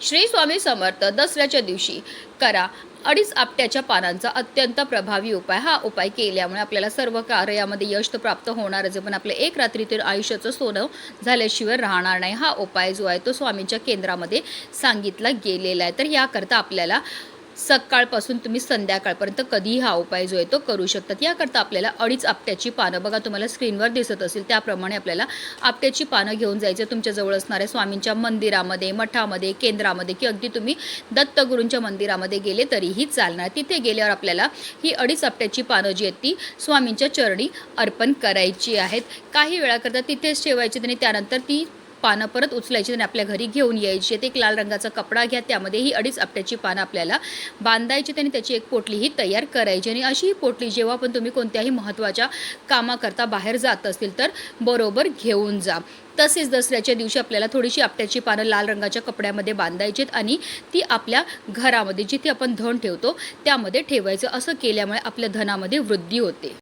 श्री स्वामी समर्थ दसऱ्याच्या दिवशी करा. अडीच आपट्याच्या पानांचा अत्यंत प्रभावी उपाय. हा उपाय केल्यामुळे आपल्याला सर्व कार्यामध्ये यश तर प्राप्त होणारच पण आपलं एक रात्रीतील आयुष्याचं सोनं झाल्याशिवाय राहणार नाही. हा उपाय जो आहे तो स्वामींच्या केंद्रामध्ये सांगितला गेलेला आहे. तर याकरता आपल्याला सकाळपासून तुम्ही संध्याकाळपर्यंत कधीही हा उपाय जो आहे तो करू शकतात. याकरता आपल्याला अडीच आपट्याची पानं बघा तुम्हाला स्क्रीनवर दिसत असेल त्याप्रमाणे आपल्याला आपट्याची पानं घेऊन जायचं. तुमच्याजवळ असणाऱ्या स्वामींच्या मंदिरामध्ये मठामध्ये केंद्रामध्ये की अगदी तुम्ही दत्तगुरूंच्या मंदिरामध्ये गेले तरीही चालणार. तिथे गेल्यावर आपल्याला ही अडीच आपट्याची पानं जी आहेत ती स्वामींच्या चरणी अर्पण करायची आहेत. काही वेळाकरता तिथेच ठेवायची आणि त्यानंतर ती पानं परत उचलायची आणि आपल्या घरी घेऊन यायची. ते एक लाल रंगाचा कपडा घ्या त्यामध्ये ही अडीच आपट्याची पानं आपल्याला बांधायची आणि त्याची एक पोटलीही तयार करायची. आणि अशी ही पोटली जेव्हा पण तुम्ही कोणत्याही महत्त्वाच्या कामाकरता बाहेर जात असतील तर बरोबर घेऊन जा. तसेच दसऱ्याच्या दिवशी आपल्याला थोडीशी आपट्याची पानं लाल रंगाच्या कपड्यामध्ये बांधायची आणि ती आपल्या घरामध्ये जिथे आपण धन ठेवतो त्यामध्ये ठेवायचं. असं केल्यामुळे आपल्या धनामध्ये वृद्धी होते.